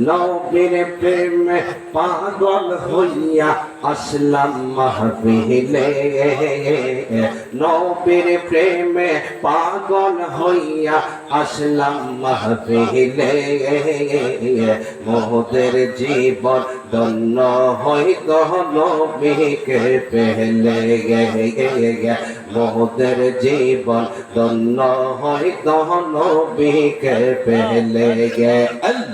নবীর প্রেমে পাগল হইয়া আসলাম মাহফিলে। নবীর প্রেমে পাগল হইয়া আসলাম মাহফিলে। মোদের জীবন ধন্য হইত নবীকে পেলে। মোদের জীবন ধন্য হইত নবীকে পেলে। গে আল্লাহ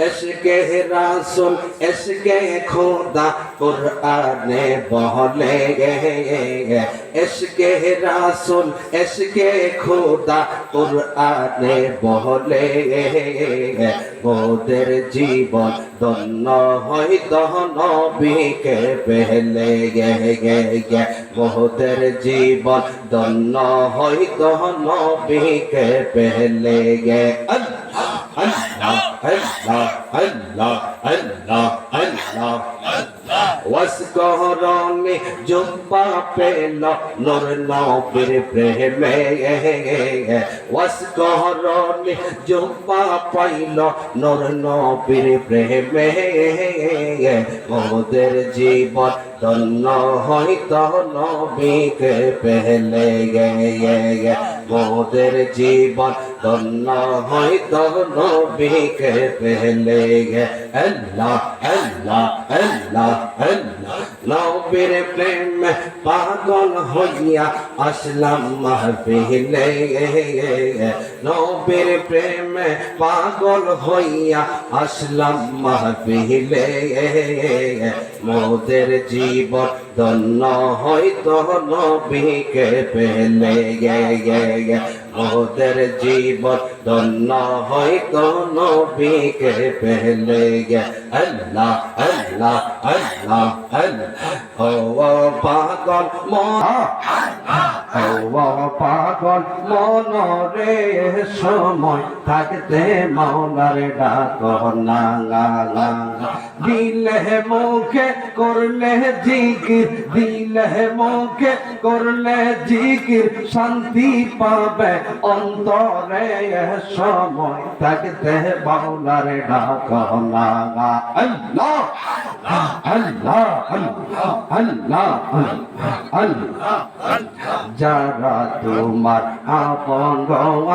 এসকে রাসুল এসকে খোদা কুরআনে বলে এসকে রাসুল এসকে খোদা কুরআনে বলে মোদের জীবন ধন্য হইত নবীকে পেলে গে গে গে মোদের জীবন ধন্য হইত নবীকে পেলে গে ওয়াসকরণে জুম্পা পেল নূর নবীর প্রেমে ওয়াসকরণে জুম্পা পাইল নূর নবীর প্রেমে মোদের জীবন ধন্য হইত নবীকে পেলে গে মোদের জীবন ধন্য হইত নবীকে পেলে গে আল্লাহ আল্লাহ আল্লাহ আল্লাহ নবীর প্রেম পাগল হইয়া আসলাম মাহফিলে। নবীর প্রেম পাগল হইয়া আসলাম মাহফিলে। মোদের জীবন ধন্য হইত নবীকে পেলে। মোদের জীবন ধন্য হয় কোন বিকে পেলে গে। আল্লাহ আল্লাহ আল্লাহ আল্লাহ ও পাগল ও পাগল মন রে সময় থাকতে মৌলার ডাক না দিলে মুখে করলে জিকির, দিলে মুখে করলে জিকির, শান্তি পাবে অন্তরে সময় থাকতে বাউলার ডাক না আল্লাহ! আল্লাহ আল্লাহ আল্লাহ যারা তোমার আপন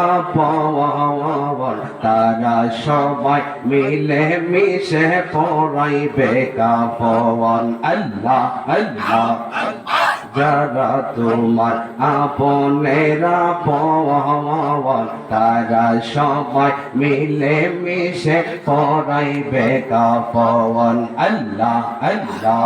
আপন তারা সবাই মিলে মিশে পড়াইবে কাপন আল্লাহ আল্লাহ, যারা তোমার আপনেরা পবন তারা সময় মিলে মিশে পড়াইবে কাপন আল্লাহ আল্লাহ।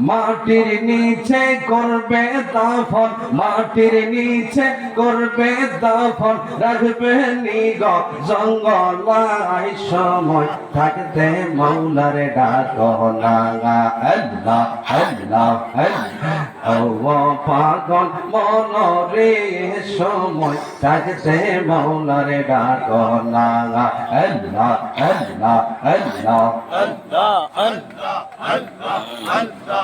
মাটির নিচে করবে দাফন মাটির নিচে করবে দাফন রাখবে নিগ জঙ্গলাই সময় থাকতে মৌলার ডাক নাগা আল্লাহ আল্লাহ আল্লাহ পাগল মনরে সময় থাকতে মৌলার ডাক নাগা আল্লাহ আল্লাহ আল্লাহ Allah, Allah, Allah, Allah.